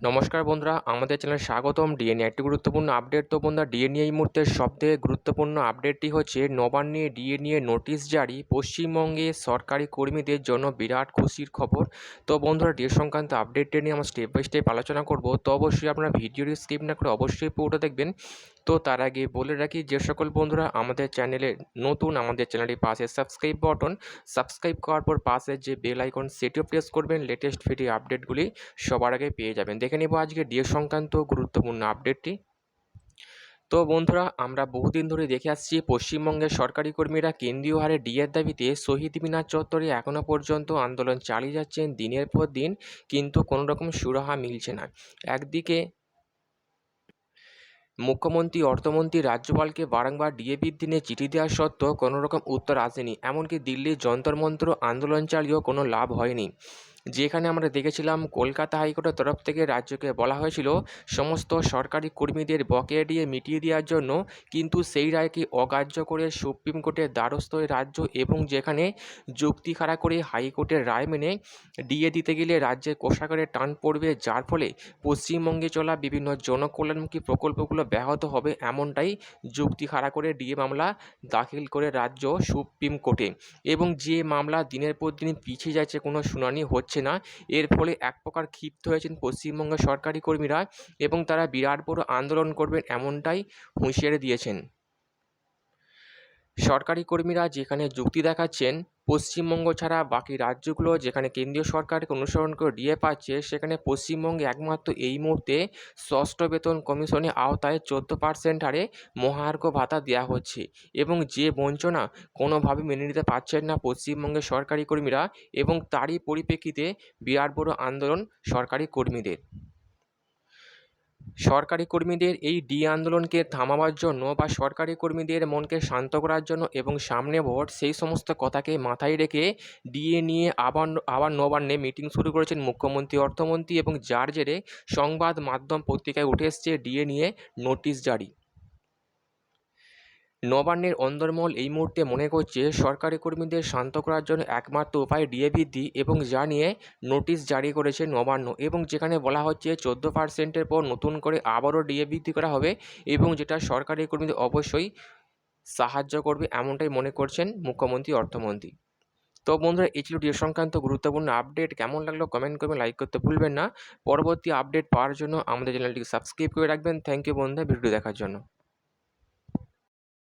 নমস্কার বন্ধুরা, আমাদের চ্যানেলে স্বাগতম ডিএনএ। একটি গুরুত্বপূর্ণ আপডেট তো বন্ধুরা, ডিএনএ এই মুহূর্তে সবথেকে গুরুত্বপূর্ণ আপডেটটি হচ্ছে নবান্নে ডিএনএ নোটিশ জারি পশ্চিমবঙ্গে সরকারি কর্মীদের জন্য বিরাট খুশির খবর। তো বন্ধুরা ডিএ সংক্রান্ত আপডেটটি নিয়ে আমরা স্টেপ বাই স্টেপ আলোচনা করব। তো অবশ্যই আপনারা ভিডিওটি স্কিপ না করে অবশ্যই পুরোটা দেখবেন। তো তার আগে বলে রাখি, যে সকল বন্ধুরা আমাদের চ্যানেলে নতুন, আমাদের চ্যানেলটির পাশে সাবস্ক্রাইব বাটন সাবস্ক্রাইব করার পর পাশে যে বেল আইকন সেটিও প্রেস করবেন। লেটেস্ট ভিডিও আপডেটগুলি সবার আগে পেয়ে যাবেন। দেখে নেব আজকে ডিএ সংক্রান্ত গুরুত্বপূর্ণ আপডেটটি। তো বন্ধুরা, আমরা বহুদিন ধরে দেখে আসছি পশ্চিমবঙ্গের সরকারি কর্মীরা কেন্দ্রীয় হারে ডিএর দাবিতে শহীদ মিনার চত্বরে এখনও পর্যন্ত আন্দোলন চালিয়ে যাচ্ছেন দিনের পর দিন, কিন্তু কোনো রকম সুরাহা মিলছে না। একদিকে মুখ্যমন্ত্রী, অর্থমন্ত্রী রাজ্যপালকে বারংবার ডিএ বৃদ্ধি নিয়ে চিঠি দেওয়া সত্ত্বেও কোনো রকম উত্তর আসেনি। এমনকি দিল্লির যন্তর মন্ত্র আন্দোলন চালিয়েও কোনো লাভ হয়নি। যেখানে আমরা দেখেছিলাম কলকাতা হাইকোর্টের তরফ থেকে রাজ্যকে বলা হয়েছিল, সমস্ত সরকারি কর্মীদের বকেয়া দিয়ে মিটিয়ে দেওয়ার জন্য, কিন্তু সেই রায়কে অগ্রাহ্য করে সুপ্রিম কোর্টের দ্বারস্থ রাজ্য এবং যেখানে যুক্তি খাড়া করে হাইকোর্টের রায় মেনে ডিএ দিতে গেলে রাজ্যের কোষাগারে টান পড়বে, যার ফলে পশ্চিমবঙ্গে চলা বিভিন্ন জনকল্যাণমুখী প্রকল্পগুলো ব্যাহত হবে এমনটাই যুক্তি খাড়া করে ডিএ মামলা দাখিল করে রাজ্য সুপ্রিম কোর্টে। এবং যে মামলা দিনের পর দিন পিছিয়ে যাচ্ছে কোনো শুনানি হচ্ছে হচ্ছে না। এর ফলে এক প্রকার ক্ষিপ্ত হয়েছেন পশ্চিমবঙ্গের সরকারি কর্মীরা এবং তারা বিরাট বড় আন্দোলন করবেন এমনটাই হুঁশিয়ারি দিয়েছেন। সরকারি কর্মীরা যেখানে যুক্তি দেখাচ্ছেন পশ্চিমবঙ্গ ছাড়া বাকি রাজ্যগুলো যেখানে কেন্দ্রীয় সরকারকে অনুসরণ করে ডিএ পাচ্ছে, সেখানে পশ্চিমবঙ্গে একমাত্র এই মুহূর্তে ষষ্ঠ বেতন কমিশনের আওতায় চোদ্দ পার্সেন্ট হারে মহার্ঘ ভাতা দেওয়া হচ্ছে এবং যে বঞ্চনা কোনোভাবে মেনে নিতে পারছেন না পশ্চিমবঙ্গের সরকারি কর্মীরা এবং তারই পরিপ্রেক্ষিতে বিরাট বড় আন্দোলন সরকারি কর্মীদের। সরকারি কর্মীদের এই ডি আন্দোলনকে থামাবার জন্য বা সরকারি কর্মীদের মনকে শান্ত করার জন্য এবং সামনে ভোট, সেই সমস্ত কথাকে মাথায় রেখে ডিএ নিয়ে আবার আবার নবান্নে মিটিং শুরু করেছেন মুখ্যমন্ত্রী, অর্থমন্ত্রী এবং যার জেরে সংবাদ মাধ্যম পত্রিকায় উঠে এসছে ডিএ নিয়ে নোটিশ জারি। নবান্নের অন্দরমহল এই মুহূর্তে মনে করছে সরকারি কর্মীদের শান্ত করার জন্য একমাত্র উপায় ডিএ বৃদ্ধি এবং যা নিয়ে নোটিশ জারি করেছে নবান্ন এবং যেখানে বলা হচ্ছে চোদ্দ পার্সেন্টের পর নতুন করে আবারও ডিএ বৃদ্ধি করা হবে এবং যেটা সরকারি কর্মীদের অবশ্যই সাহায্য করবে এমনটাই মনে করছেন মুখ্যমন্ত্রী অর্থমন্ত্রী। তো বন্ধুরা, এই ছিল ডিএ সংক্রান্ত গুরুত্বপূর্ণ আপডেট। কেমন লাগল কমেন্ট করবেন, লাইক করতে ভুলবেন না। পরবর্তী আপডেট পাওয়ার জন্য আমাদের চ্যানেলটিকে সাবস্ক্রাইব করে রাখবেন। থ্যাংক ইউ বন্ধুরা ভিডিও দেখার জন্য।